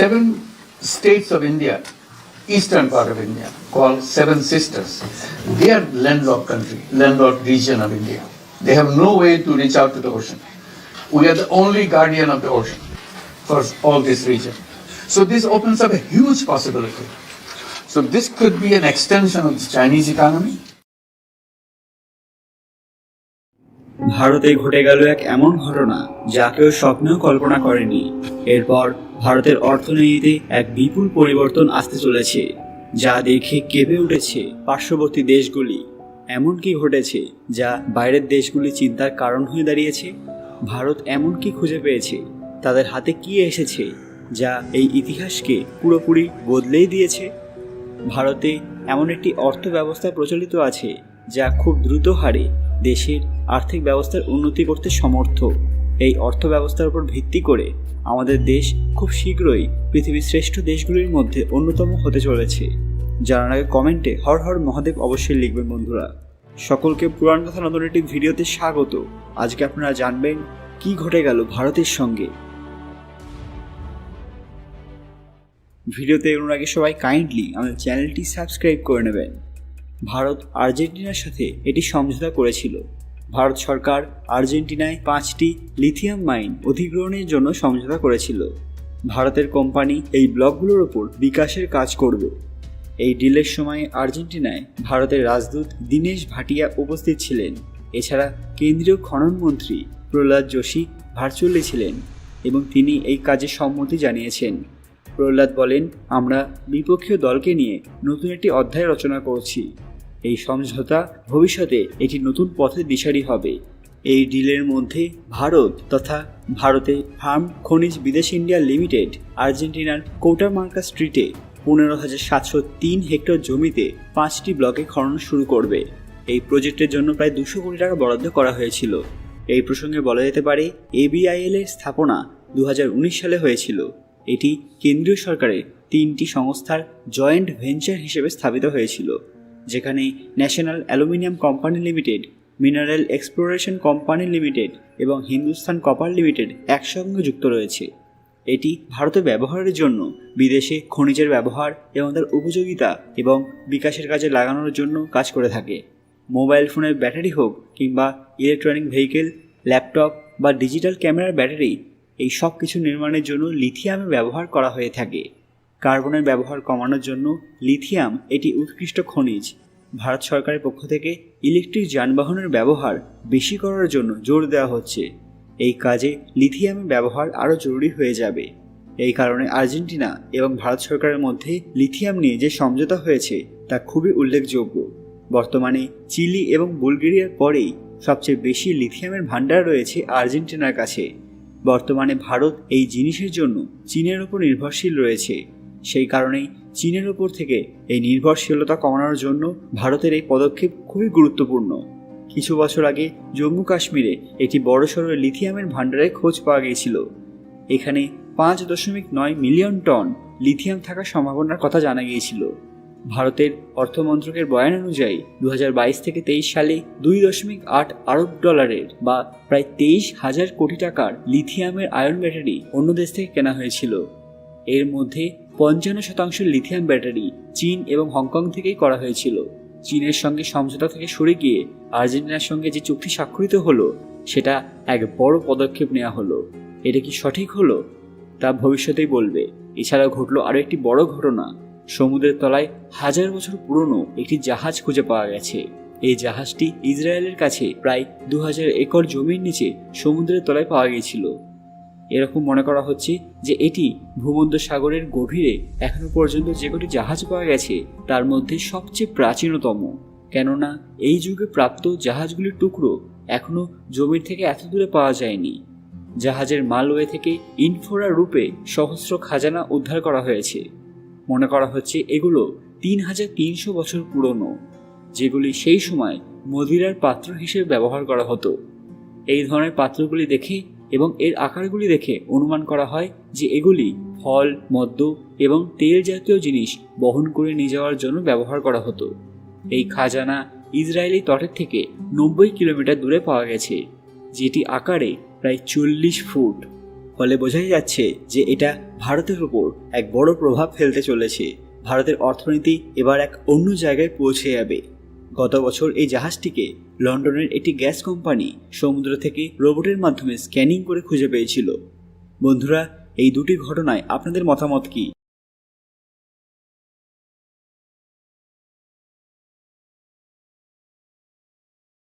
seven states of India, eastern part of India, called Seven Sisters. They are landlocked country, landlocked region of India. They have no way to reach out to the ocean. We are the only guardian of the ocean for all this region. So this opens up a huge possibility. So this could be an extension of the Chinese economy. ভারতে ঘটে গেল এক এমন ঘটনা যা কেউ স্বপ্নেও কল্পনা করেনি এরপর ভারতের অর্থনীতিতে এক বিপুল পরিবর্তন আসতে চলেছে, যা দেখে কেঁপে উঠেছে পার্শ্ববর্তী দেশগুলি। এমন কি ঘটেছে, যা বাইরের দেশগুলি চিন্তার কারণ হয়ে দাঁড়িয়েছে। ভারত এমন কি খুঁজে পেয়েছে, তাদের হাতে কি এসেছে, যা এই ইতিহাসকে পুরোপুরি বদলেই দিয়েছে। ভারতে এমন একটি অর্থ ব্যবস্থা প্রচলিত আছে, যা খুব দ্রুত হারে দেশের আর্থিক ব্যবস্থার উন্নতি করতে সমর্থ। এই অর্থ ব্যবস্থার উপর ভিত্তি করে আমাদের দেশ খুব শীঘ্রই পৃথিবীর শ্রেষ্ঠ দেশগুলির মধ্যে অন্যতম হতে চলেছে। জানার আগে কমেন্টে হর হর মহাদেব অবশ্যই লিখবেন বন্ধুরা। সকলকে পুরাণ কথা নতুন একটি ভিডিওতে স্বাগত। আজকে আপনারা জানবেন কি ঘটে গেল ভারতের সঙ্গে। ভিডিওতে এগোনোর আগে সবাই কাইন্ডলি আমাদের চ্যানেলটি সাবস্ক্রাইব করে নেবেন। ভারত আর্জেন্টিনার সাথে এটি সমঝোতা করেছিল। ভারত সরকার আর্জেন্টিনায় পাঁচটি লিথিয়াম মাইন অধিগ্রহণের জন্য সমঝোতা করেছিল। ভারতের কোম্পানি এই ব্লকগুলোর ওপর বিকাশের কাজ করবে। এই ডিলের সময় আর্জেন্টিনায় ভারতের রাজদূত দীনেশ ভাটিয়া উপস্থিত ছিলেন। এছাড়া কেন্দ্রীয় খনন মন্ত্রী প্রহ্লাদ যোশী ভার্চুয়ালি ছিলেন এবং তিনি এই কাজে সম্মতি জানিয়েছেন। প্রহ্লাদ বলেন, আমরা বিপক্ষীয় দলকে নিয়ে নতুন একটি অধ্যায় রচনা করছি। এই সমঝোতা ভবিষ্যতে এটি নতুন পথে দিশারি হবে। এই ডিলের মধ্যে ভারত তথা ভারতে ফার্ম, খনিজ, বিদেশ ইন্ডিয়া লিমিটেড, আর্জেন্টিনার কোটামার্কা স্ট্রিটে পনেরো হাজার সাতশো তিন হেক্টর জমিতে পাঁচটি ব্লকে খনন শুরু করবে। এই প্রজেক্টের জন্য প্রায় দুশো কোটি টাকা বরাদ্দ করা হয়েছিল। এই প্রসঙ্গে বলা যেতে পারে এবিআইএল এর স্থাপনা দু হাজার উনিশ সালে হয়েছিল। এটি কেন্দ্রীয় সরকারের তিনটি সংস্থার জয়েন্ট ভেঞ্চার হিসেবে স্থাপিত হয়েছিল। যেখানে national aluminium company limited, mineral exploration company limited এবং হিন্দুস্তান কপার লিমিটেড একসঙ্গে যুক্ত রয়েছে। এটি ভারতে ব্যবহারের জন্য বিদেশে খনিজের ব্যবহার এবং তার উপযোগিতা এবং বিকাশের কাজে লাগানোর জন্য কাজ করে থাকে। মোবাইল ফোনের ব্যাটারি হোক কিংবা ইলেকট্রনিক ভেহিকেল, ল্যাপটপ বা ডিজিটাল ক্যামেরার ব্যাটারি, এই সব কিছু নির্মাণের জন্য লিথিয়ামে ব্যবহার করা হয়ে থাকে। কার্বনের ব্যবহার কমানোর জন্য লিথিয়াম এটি উৎকৃষ্ট খনিজ। ভারত সরকারের পক্ষ থেকে ইলেকট্রিক যানবাহনের ব্যবহার বেশি করার জন্য জোর দেওয়া হচ্ছে। এই কাজে লিথিয়ামের ব্যবহার আরও জরুরি হয়ে যাবে। এই কারণে আর্জেন্টিনা এবং ভারত সরকারের মধ্যে লিথিয়াম নিয়ে যে সমঝোতা হয়েছে, তা খুবই উল্লেখযোগ্য। বর্তমানে চিলি এবং বুলগেরিয়ার পরেই সবচেয়ে বেশি লিথিয়ামের ভাণ্ডার রয়েছে আর্জেন্টিনার কাছে। বর্তমানে ভারত এই জিনিসের জন্য চীনের উপর নির্ভরশীল রয়েছে। সেই কারণেই চীনের উপর থেকে এই নির্ভরশীলতা কমানোর জন্য ভারতের এই পদক্ষেপ খুবই গুরুত্বপূর্ণ। কিছু বছর আগে জম্মু কাশ্মীরে একটি বড়সড় লিথিয়ামের ভাণ্ডারের খোঁজ পাওয়া গিয়েছিল। এখানে পাঁচ দশমিক নয় মিলিয়ন টন লিথিয়াম থাকার সম্ভাবনার কথা জানা গিয়েছিল। ভারতের অর্থমন্ত্রকের বয়ান অনুযায়ী দু হাজার বাইশ থেকে তেইশ সালে দুই দশমিক আট আরব ডলারের বা প্রায় তেইশ হাজার কোটি টাকার লিথিয়ামের আয়রন ব্যাটারি অন্য দেশ থেকে কেনা হয়েছিল। এর মধ্যে পঞ্চান্ন শতাংশ লিথিয়াম ব্যাটারি চীন এবং হংকং থেকেই করা হয়েছিল। চীনের সঙ্গে সমঝোতা থেকে সরে গিয়ে আর্জেন্টিনার সঙ্গে যে চুক্তি স্বাক্ষরিত হলো, সেটা এক বড় পদক্ষেপ নেওয়া হলো। এটা কি সঠিক হলো? তা ভবিষ্যতেই বলবে। এছাড়াও ঘটলো আরও একটি বড় ঘটনা। সমুদ্রের তলায় হাজার বছর পুরনো একটি জাহাজ খুঁজে পাওয়া গেছে। এই জাহাজটি ইসরায়েলের কাছে প্রায় দু হাজার একর জমির নিচে সমুদ্রের তলায় পাওয়া গিয়েছিল। এরকম মনে করা হচ্ছে যে এটি ভূমধ্য সাগরের গভীরে এখনও পর্যন্ত যে কটি জাহাজ পাওয়া গেছে, তার মধ্যে সবচেয়ে প্রাচীনতম। কেননা, এই যুগে প্রাপ্ত জাহাজগুলির টুকরো এখনও জমির থেকে এত দূরে পাওয়া যায়নি। জাহাজের মালওয়ে থেকে ইনফোরা রূপে সহস্র খাজানা উদ্ধার করা হয়েছে। মনে করা হচ্ছে এগুলো তিন হাজার তিনশো বছর পুরনো, যেগুলি সেই সময় মদিরার পাত্র হিসেবে ব্যবহার করা হতো। এই ধরনের পাত্রগুলি দেখে এবং এর আকারগুলি দেখে অনুমান করা হয় যে এগুলি ফল, মদ্য এবং তেল জাতীয় জিনিস বহন করে নিয়ে যাওয়ার জন্য ব্যবহার করা হতো। এই খাজানা ইসরায়েলি তটের থেকে নব্বই কিলোমিটার দূরে পাওয়া গেছে, যেটি আকারে প্রায় চল্লিশ ফুট। ফলে বোঝাই যাচ্ছে যে এটা ভারতের উপর এক বড় প্রভাব ফেলতে চলেছে। ভারতের অর্থনীতি এবার এক অন্য জায়গায় পৌঁছে যাবে। গত বছর এই জাহাজটিকে লন্ডনের একটি গ্যাস কোম্পানি সমুদ্র থেকে রোবটের মাধ্যমে স্ক্যানিং করে খুঁজে পেয়েছিল বন্ধুরা এই দুটি ঘটনায় আপনাদের মতামত কি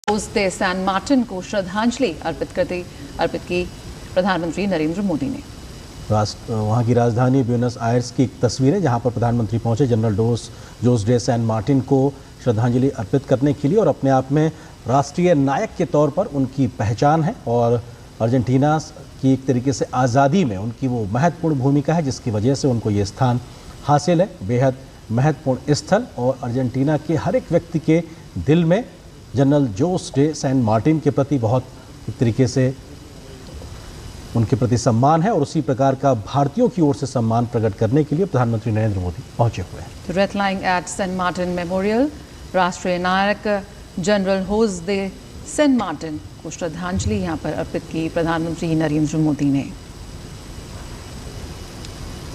दे सैन मार्टिन को श्रद्धांजलि अर्पित करते अर्पित की प्रधानमंत्री नरेंद्र मोदी ने राष्ट्र वहाँ की राजधानी ब्यूनस आयर्स की एक तस्वीर है जहाँ पर प्रधानमंत्री पहुँचे जनरल डोस जोस डे सैन मार्टिन को श्रद्धांजलि अर्पित करने के लिए और अपने आप में राष्ट्रीय नायक के तौर पर उनकी पहचान है और अर्जेंटीना की एक तरीके से आज़ादी में उनकी वो महत्वपूर्ण भूमिका है जिसकी वजह से उनको ये स्थान हासिल है बेहद महत्वपूर्ण स्थल और अर्जेंटीना के हर एक व्यक्ति के दिल में general José de San Martín के प्रति बहुत एक तरीके से उनके प्रति सम्मान है और उसी प्रकार का भारतीयों की ओर से सम्मान प्रकट करने के लिए प्रधानमंत्री नरेंद्र मोदी पहुँचे हुए हैं recline at St. Martin Memorial, राष्ट्रीय नायक general José de Saint Martin को श्रद्धांजलि यहाँ पर अर्पित की प्रधानमंत्री नरेंद्र मोदी ने।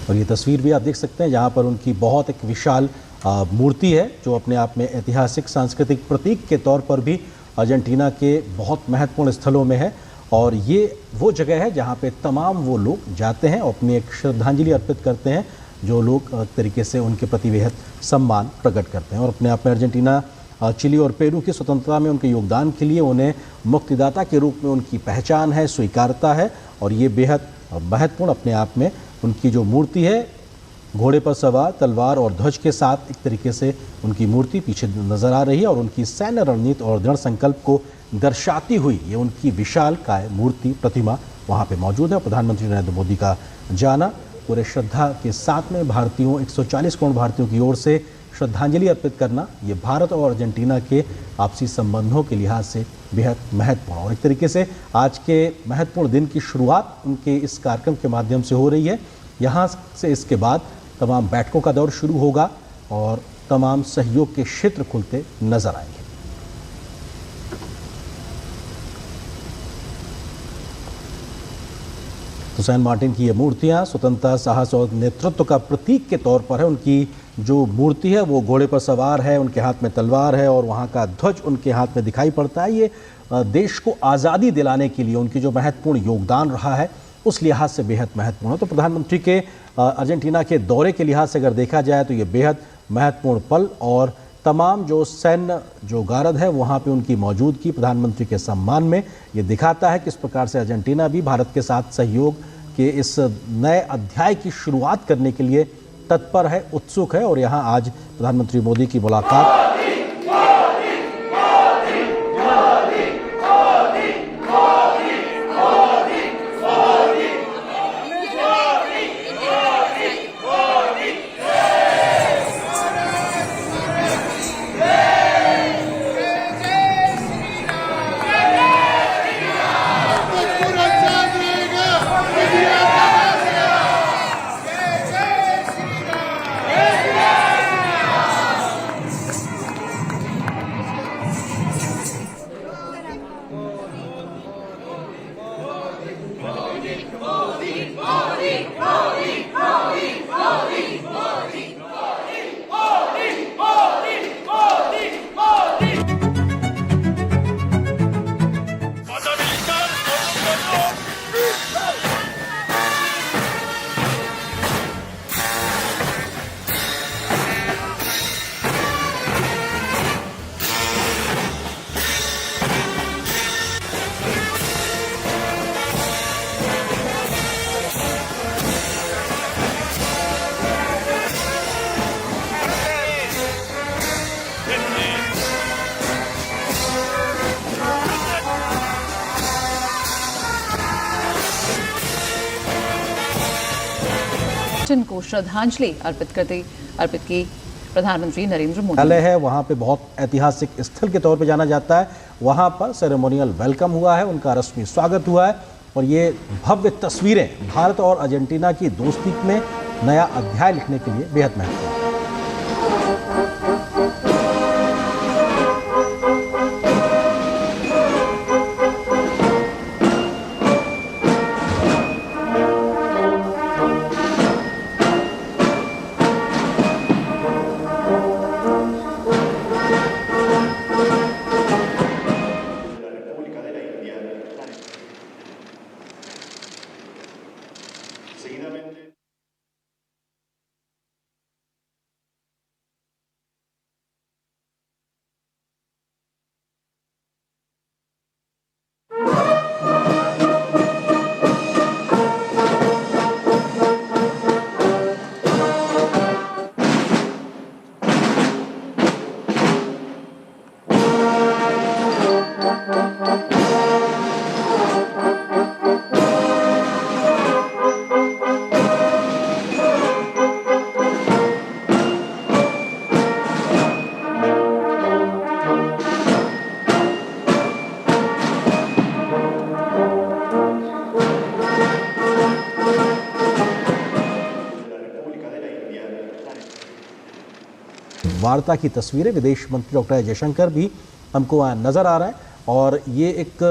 और ये तस्वीर भी आप देख सकते हैं, जहाँ पर उनकी बहुत एक विशाल मूर्ति है, जो अपने आप में ऐतिहासिक, सांस्कृतिक प्रतीक के तौर पर भी अर्जेंटीना के बहुत महत्वपूर्ण स्थलों में है। और ये वो जगह है जहाँ पे तमाम वो लोग जाते हैं और अपनी एक श्रद्धांजलि अर्पित करते हैं, जो लोग तरीके से उनके प्रति बेहद सम्मान प्रकट करते हैं और अपने आप में अर्जेंटीना चिली और पेरू की स्वतंत्रता में उनके योगदान के लिए उन्हें मुक्तिदाता के रूप में उनकी पहचान है, स्वीकारता है और ये बेहद महत्वपूर्ण अपने आप में उनकी जो मूर्ति है, घोड़े पर सवार, तलवार और ध्वज के साथ एक तरीके से उनकी मूर्ति पीछे नज़र आ रही है और उनकी सैन्य रणनीति और दृढ़ संकल्प को दर्शाती हुई ये उनकी विशाल काय मूर्ति प्रतिमा वहाँ पे मौजूद है। प्रधानमंत्री नरेंद्र मोदी का जाना पूरे श्रद्धा के साथ में भारतीयों 140 करोड़ भारतीयों की ओर से श्रद्धांजलि अर्पित करना ये भारत और अर्जेंटीना के आपसी संबंधों के लिहाज से बेहद महत्वपूर्ण और एक तरीके से आज के महत्वपूर्ण दिन की शुरुआत उनके इस कार्यक्रम के माध्यम से हो रही है। यहाँ से इसके बाद तमाम बैठकों का दौर शुरू होगा और तमाम सहयोग के क्षेत्र खुलते नज़र आएँगे। तो सैन मार्टिन की ये मूर्तियाँ स्वतंत्रता, साहस और नेतृत्व का प्रतीक के तौर पर है। उनकी जो मूर्ति है, वो घोड़े पर सवार है, उनके हाथ में तलवार है और वहाँ का ध्वज उनके हाथ में दिखाई पड़ता है। ये देश को आज़ादी दिलाने के लिए उनकी जो महत्वपूर्ण योगदान रहा है, उस लिहाज से बेहद महत्वपूर्ण है। तो प्रधानमंत्री के अर्जेंटीना के दौरे के लिहाज से अगर देखा जाए तो ये बेहद महत्वपूर्ण पल और तमाम जो सैन्य, जो गारद है, वहाँ पे उनकी मौजूदगी प्रधानमंत्री के सम्मान में ये दिखाता है। किस प्रकार से अर्जेंटीना भी भारत के साथ सहयोग के इस नए अध्याय की शुरुआत करने के लिए तत्पर है उत्सुक है और यहाँ आज प्रधानमंत्री मोदी की मुलाकात मार्टिन को श्रद्धांजलि अर्पित करते अर्पित की प्रधानमंत्री नरेंद्र मोदी। पहले है, वहाँ पे बहुत ऐतिहासिक स्थल के तौर पे जाना जाता है। वहाँ पर सेरेमोनियल वेलकम हुआ है, उनका रस्मी स्वागत हुआ है। और ये भव्य तस्वीरें भारत और अर्जेंटीना की दोस्ती में नया अध्याय लिखने के लिए बेहद महत्वपूर्ण वार्ता की तस्वीरें विदेश मंत्री डॉक्टर जयशंकर भी हमको नज़र आ रहा है। और ये एक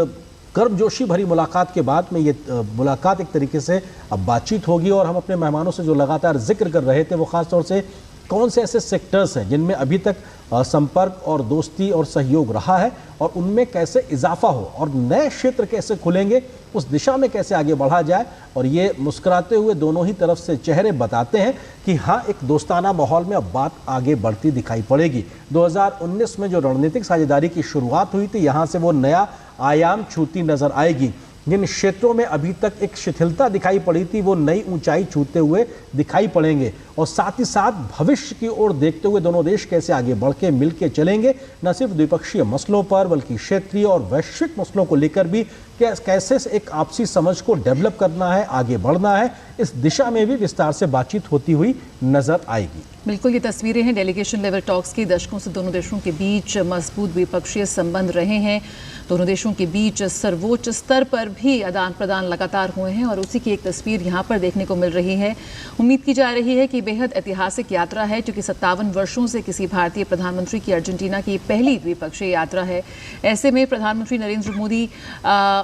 गर्मजोशी भरी मुलाकात के बाद में ये मुलाकात एक तरीके से अब बातचीत होगी और हम अपने मेहमानों से जो लगातार ज़िक्र कर रहे थे वो ख़ासतौर से कौन से ऐसे सेक्टर्स हैं जिनमें अभी तक संपर्क और दोस्ती और सहयोग रहा है और उनमें कैसे इजाफा हो और नए क्षेत्र कैसे खुलेंगे, उस दिशा में कैसे आगे बढ़ा जाए और ये मुस्कुराते हुए दोनों ही तरफ़ से चेहरे बताते हैं कि हाँ एक दोस्ताना माहौल में अब बात आगे बढ़ती दिखाई पड़ेगी। 2019 में जो रणनीतिक साझेदारी की शुरुआत हुई थी, यहाँ से वो नया आयाम छूती नज़र आएगी। जिन क्षेत्रों में अभी तक एक शिथिलता दिखाई पड़ी थी, वो नई ऊंचाई छूते हुए दिखाई पड़ेंगे। और साथ ही साथ भविष्य की ओर देखते हुए दोनों देश कैसे आगे बढ़ के, मिल के चलेंगे, न सिर्फ़ द्विपक्षीय मसलों पर, बल्कि क्षेत्रीय और वैश्विक मसलों को लेकर भी कैसे एक आपसी समझ को डेवलप करना है, आगे बढ़ना है, इस दिशा में भी विस्तार से बातचीत होती हुई नज़र आएगी। बिल्कुल, ये तस्वीरें हैं डेलीगेशन लेवल टॉक्स की। दशकों से दोनों देशों के बीच मज़बूत द्विपक्षीय संबंध रहे हैं। दोनों देशों के बीच सर्वोच्च स्तर पर भी आदान प्रदान लगातार हुए हैं और उसी की एक तस्वीर यहाँ पर देखने को मिल रही है। उम्मीद की जा रही है कि बेहद ऐतिहासिक यात्रा है, क्योंकि सत्तावन वर्षों से किसी भारतीय प्रधानमंत्री की अर्जेंटीना की पहली द्विपक्षीय यात्रा है। ऐसे में प्रधानमंत्री नरेंद्र मोदी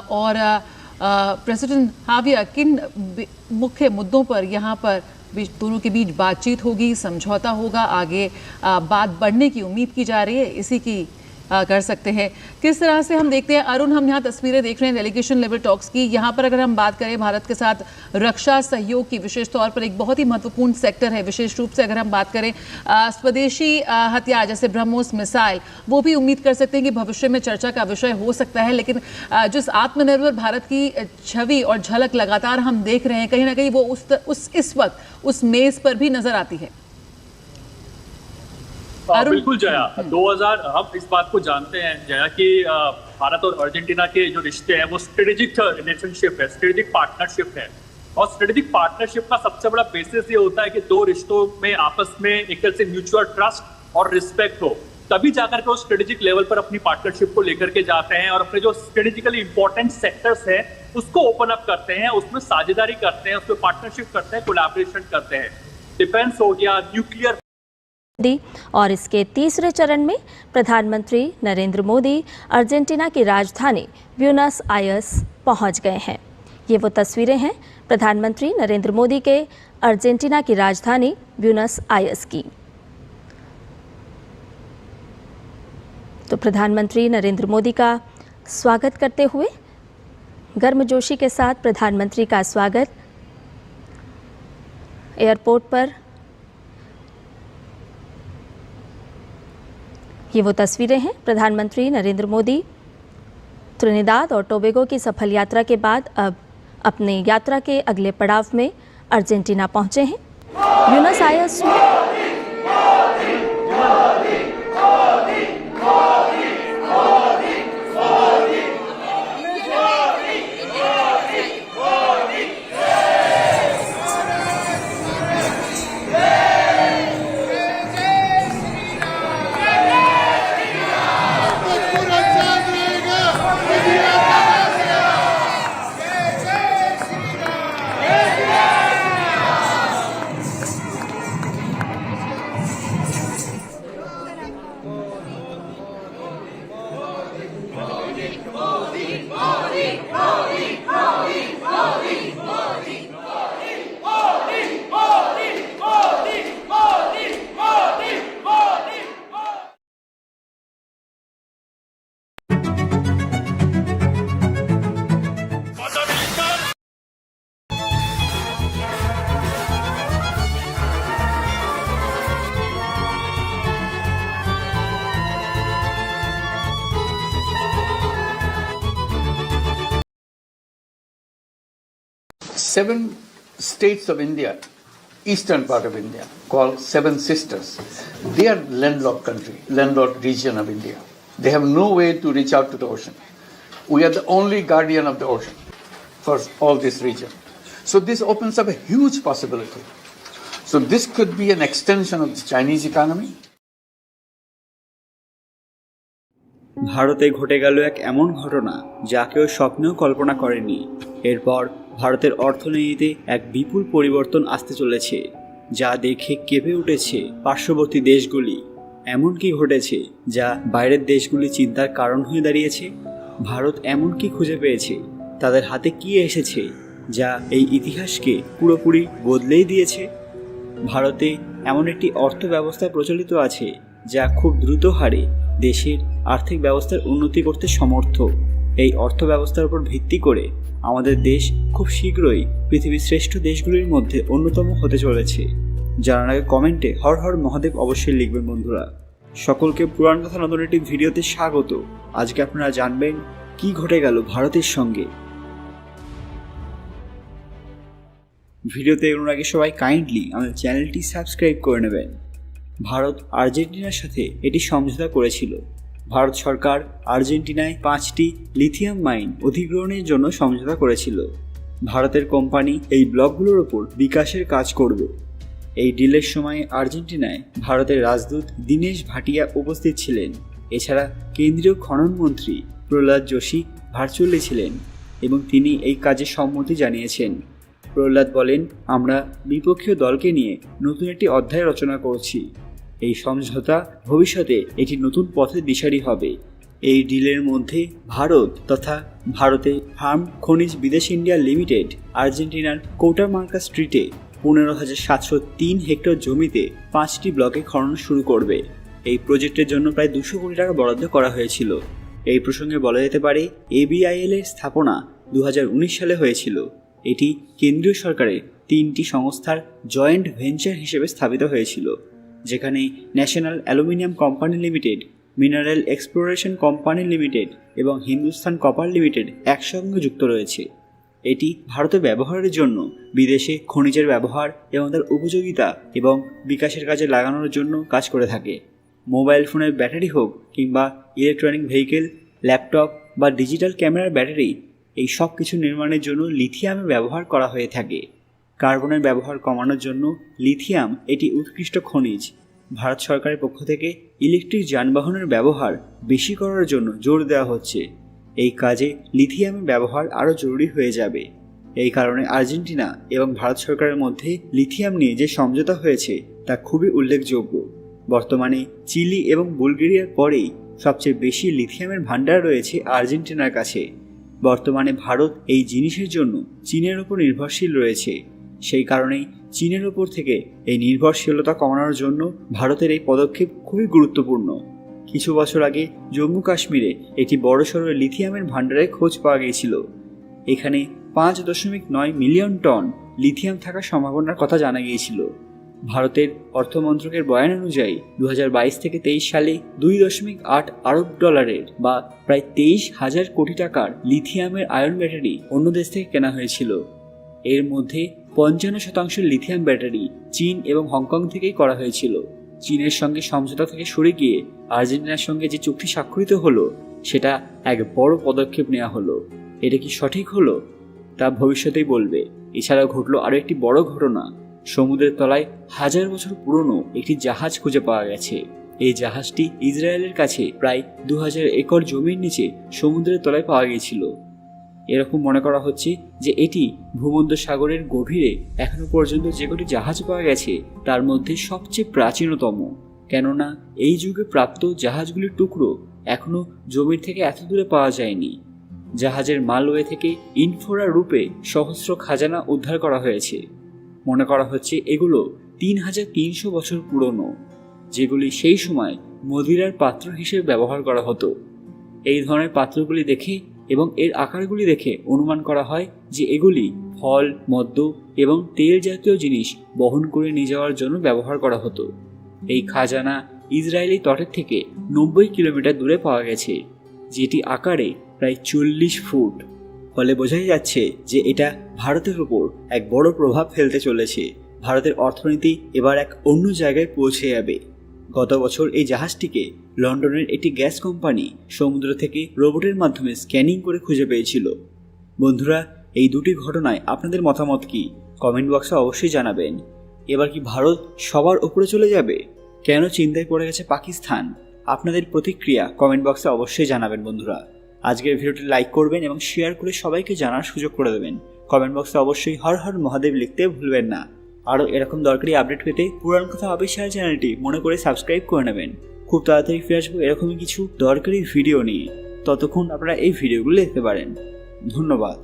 और प्रेसिडेंट हाविया, किन मुख्य मुद्दों पर यहाँ पर दोनों के बीच बातचीत होगी, समझौता होगा, आगे बात बढ़ने की उम्मीद की जा रही है, इसी की कर सकते हैं। किस तरह से हम देखते हैं? अरुण, हम यहाँ तस्वीरें देख रहे हैं डेलीगेशन लेवल टॉक्स की। यहाँ पर अगर हम बात करें भारत के साथ रक्षा सहयोग की, विशेष तौर पर एक बहुत ही महत्वपूर्ण सेक्टर है। विशेष रूप से अगर हम बात करें स्वदेशी हथियार जैसे ब्रह्मोस मिसाइल, वो भी उम्मीद कर सकते हैं कि भविष्य में चर्चा का विषय हो सकता है। लेकिन जिस आत्मनिर्भर भारत की छवि और झलक लगातार हम देख रहे हैं, कहीं ना कहीं वो उस, इस वक्त, उस मेज पर भी नज़र आती है। हाँ, बिल्कुल जया। 2000 हम इस बात को जानते हैं जया कि भारत और अर्जेंटीना के जो रिश्ते हैं वो स्ट्रेटेजिक रिलेशनशिप है स्ट्रेटेजिक पार्टनरशिप है। और स्ट्रेटेजिक पार्टनरशिप का सबसे बड़ा बेसिस ये होता है कि दो रिश्तों में आपस में एक तरह से म्यूचुअल ट्रस्ट और रिस्पेक्ट हो। तभी जाकर के वो स्ट्रेटेजिक लेवल पर अपनी पार्टनरशिप को लेकर के जाते हैं और अपने जो स्ट्रेटेजिकली इंपॉर्टेंट सेक्टर्स हैं उसको ओपन अप करते हैं उसमें साझेदारी करते हैं उसमें पार्टनरशिप करते हैं कोलैबोरेशन करते हैं। डिफेंस हो गया न्यूक्लियर मोदी और इसके तीसरे चरण में प्रधानमंत्री नरेंद्र मोदी अर्जेंटीना की राजधानी ब्यूनस आयर्स पहुँच गए हैं। ये वो तस्वीरें हैं प्रधानमंत्री नरेंद्र मोदी के अर्जेंटीना की राजधानी ब्यूनस आयर्स की। तो प्रधानमंत्री नरेंद्र मोदी का स्वागत करते हुए गर्मजोशी के साथ प्रधानमंत्री का स्वागत। एयरपोर्ट पर ये वो तस्वीरें हैं। प्रधानमंत्री नरेंद्र मोदी, त्रिनिदाद और टोबेगो की सफल यात्रा के बाद अब अपने यात्रा के अगले पड़ाव में अर्जेंटीना पहुँचे हैं। यूनस आयस में seven states of India, eastern part of India, called Seven Sisters. They are landlocked country, landlocked region of India. They have no way to reach out to the ocean. We are the only guardian of the ocean for all this region. So this opens up a huge possibility. So this could be an extension of the Chinese economy. ভারতে ঘটে গেল এক এমন ঘটনা যা কেউ স্বপ্নেও কল্পনা করেনি এরপর ভারতের অর্থনীতিতে এক বিপুল পরিবর্তন আসতে চলেছে, যা দেখে কেঁপে উঠেছে পার্শ্ববর্তী দেশগুলি। এমন কি ঘটেছে যা বাইরের দেশগুলি চিন্তার কারণ হয়ে দাঁড়িয়েছে। ভারত এমন কি খুঁজে পেয়েছে তাদের হাতে কি এসেছে, যা এই ইতিহাসকে পুরোপুরি বদলেই দিয়েছে। ভারতে এমন একটি অর্থ ব্যবস্থা প্রচলিত আছে, যা খুব দ্রুত হারে দেশের আর্থিক ব্যবস্থার উন্নতি করতে সমর্থ। এই অর্থ ব্যবস্থার উপর ভিত্তি করে আমাদের দেশ খুব শীঘ্রই পৃথিবীর শ্রেষ্ঠ দেশগুলির মধ্যে অন্যতম হতে চলেছে। জানার আগে কমেন্টে হর হর মহাদেব অবশ্যই লিখবেন বন্ধুরা। সকলকে পুরাণ কথা নতুন একটি ভিডিওতে স্বাগত। আজকে আপনারা জানবেন, কি ঘটে গেল ভারতের সঙ্গে। ভিডিওতে এগোনোর আগে সবাই কাইন্ডলি আমাদের চ্যানেলটি সাবস্ক্রাইব করে নেবেন। ভারত আর্জেন্টিনার সাথে এটি সমঝোতা করেছিল। ভারত সরকার আর্জেন্টিনায় পাঁচটি লিথিয়াম মাইন অধিগ্রহণের জন্য সমঝোতা করেছিল। ভারতের কোম্পানি এই ব্লকগুলোর ওপর বিকাশের কাজ করবে। এই ডিলের সময় আর্জেন্টিনায় ভারতের রাজদূত দীনেশ ভাটিয়া উপস্থিত ছিলেন। এছাড়া কেন্দ্রীয় খনন মন্ত্রী প্রহ্লাদ যোশী ভার্চুয়ালি ছিলেন এবং তিনি এই কাজে সম্মতি জানিয়েছেন। প্রহ্লাদ বলেন, আমরা বিপক্ষীয় দলকে নিয়ে নতুন একটি অধ্যায় রচনা করছি। এই সমঝোতা ভবিষ্যতে একটি নতুন পথের দিশারি হবে। এই ডিলের মধ্যে ভারত তথা ভারতে ফার্ম খনিজ বিদেশ ইন্ডিয়া লিমিটেড, আর্জেন্টিনার কোটামার্কা স্ট্রিটে পনেরো হাজার সাতশো তিন হেক্টর জমিতে পাঁচটি ব্লকে খনন শুরু করবে। এই প্রজেক্টের জন্য প্রায় দুশো কোটি টাকা বরাদ্দ করা হয়েছিল। এই প্রসঙ্গে বলা যেতে পারে এবিআইএল এর স্থাপনা দু হাজার উনিশ সালে হয়েছিল। এটি কেন্দ্রীয় সরকারের তিনটি সংস্থার জয়েন্ট ভেঞ্চার হিসেবে স্থাপিত হয়েছিল। যেখানে national aluminium company limited, mineral exploration company limited এবং হিন্দুস্তান কপার লিমিটেড একসঙ্গে যুক্ত রয়েছে। এটি ভারতে ব্যবহারের জন্য বিদেশে খনিজের ব্যবহার এবং তার উপযোগিতা এবং বিকাশের কাজে লাগানোর জন্য কাজ করে থাকে। মোবাইল ফোনের ব্যাটারি হোক কিংবা ইলেকট্রনিক ভেহিকেল, ল্যাপটপ বা ডিজিটাল ক্যামেরার ব্যাটারি, এই সব কিছু নির্মাণের জন্য লিথিয়ামের ব্যবহার করা হয়ে থাকে। কার্বনের ব্যবহার কমানোর জন্য লিথিয়াম এটি উৎকৃষ্ট খনিজ। ভারত সরকারের পক্ষ থেকে ইলেকট্রিক যানবাহনের ব্যবহার বেশি করার জন্য জোর দেওয়া হচ্ছে। এই কাজে লিথিয়ামের ব্যবহার আরও জরুরি হয়ে যাবে। এই কারণে আর্জেন্টিনা এবং ভারত সরকারের মধ্যে লিথিয়াম নিয়ে যে সমঝোতা হয়েছে, তা খুবই উল্লেখযোগ্য। বর্তমানে চিলি এবং বুলগেরিয়ার পরেই সবচেয়ে বেশি লিথিয়ামের ভাণ্ডার রয়েছে আর্জেন্টিনার কাছে। বর্তমানে ভারত এই জিনিসের জন্য চীনের উপর নির্ভরশীল রয়েছে। সেই কারণেই চীনের ওপর থেকে এই নির্ভরশীলতা কমানোর জন্য ভারতের এই পদক্ষেপ খুবই গুরুত্বপূর্ণ। কিছু বছর আগে জম্মু কাশ্মীরে একটি বড়সড় লিথিয়ামের ভাণ্ডারের খোঁজ পাওয়া গিয়েছিল। এখানে পাঁচ দশমিক নয় মিলিয়ন টন লিথিয়াম থাকার সম্ভাবনার কথা জানা গিয়েছিল। ভারতের অর্থমন্ত্রকের বয়ান অনুযায়ী দু হাজার বাইশ থেকে তেইশ সালে দুই দশমিক আট আরব ডলারের বা প্রায় তেইশ হাজার কোটি টাকার লিথিয়ামের আয়রন ব্যাটারি অন্য দেশ থেকে কেনা হয়েছিল। এর মধ্যে পঞ্চান্ন শতাংশ লিথিয়াম ব্যাটারি চীন এবং হংকং থেকেই করা হয়েছিল। চীনের সঙ্গে সমঝোতা থেকে সরে গিয়ে আর্জেন্টিনার সঙ্গে যে চুক্তি স্বাক্ষরিত হলো, সেটা এক বড় পদক্ষেপ নেওয়া হলো। এটা কি সঠিক হলো? তা ভবিষ্যতেই বলবে। এছাড়াও ঘটলো আরও একটি বড় ঘটনা। সমুদ্রের তলায় হাজার বছর পুরনো একটি জাহাজ খুঁজে পাওয়া গেছে। এই জাহাজটি ইসরায়েলের কাছে প্রায় দু হাজার একর জমির নিচে সমুদ্রের তলায় পাওয়া গিয়েছিল। এরকম মনে করা হচ্ছে যে এটি ভূমধ্য সাগরের গভীরে এখনও পর্যন্ত যে কটি জাহাজ পাওয়া গেছে, তার মধ্যে সবচেয়ে প্রাচীনতম। কেননা, এই যুগে প্রাপ্ত জাহাজগুলির টুকরো এখনও জমির থেকে এত দূরে পাওয়া যায়নি। জাহাজের মালওয়ে থেকে ইনফোরা রূপে সহস্র খাজানা উদ্ধার করা হয়েছে। মনে করা হচ্ছে এগুলো তিন হাজার তিনশো বছর পুরনো, যেগুলি সেই সময় মদিরার পাত্র হিসেবে ব্যবহার করা হতো। এই ধরনের পাত্রগুলি দেখে এবং এর আকারগুলি দেখে অনুমান করা হয় যে এগুলি ফল, মদ্য এবং তেল জাতীয় জিনিস বহন করে নিয়ে যাওয়ার জন্য ব্যবহার করা হতো। এই খাজানা ইসরায়েলি তটের থেকে নব্বই কিলোমিটার দূরে পাওয়া গেছে, যেটি আকারে প্রায় চল্লিশ ফুট। ফলে বোঝাই যাচ্ছে যে এটা ভারতের উপর এক বড় প্রভাব ফেলতে চলেছে। ভারতের অর্থনীতি এবার এক অন্য জায়গায় পৌঁছে যাবে। গত বছর এই জাহাজটিকে লন্ডনের একটি গ্যাস কোম্পানি সমুদ্র থেকে রোবটের মাধ্যমে স্ক্যানিং করে খুঁজে পেয়েছিল। বন্ধুরা, এই দুটি ঘটনায় আপনাদের মতামত কি? কমেন্ট বক্সে অবশ্যই জানাবেন। এবার কি ভারত সবার উপরে চলে যাবে? কেন চিন্তায় পড়ে গেছে পাকিস্তান? আপনাদের প্রতিক্রিয়া কমেন্ট বক্সে অবশ্যই জানাবেন বন্ধুরা। আজকের ভিডিওটি লাইক করবেন এবং শেয়ার করে সবাইকে জানার সুযোগ করে দেবেন। কমেন্ট বক্সে অবশ্যই হর হর মহাদেব লিখতে ভুলবেন না। আরও এরকম দরকারি আপডেট পেতে পুরান কথা অবিশ্বাস চ্যানেলটি মনে করে সাবস্ক্রাইব করে নেবেন। খুব তাড়াতাড়ি ফিরে আসব, এরকমই কিছু দরকারি ভিডিও নিয়ে। ততক্ষণ আপনারা এই ভিডিওগুলো দেখতে পারেন। ধন্যবাদ।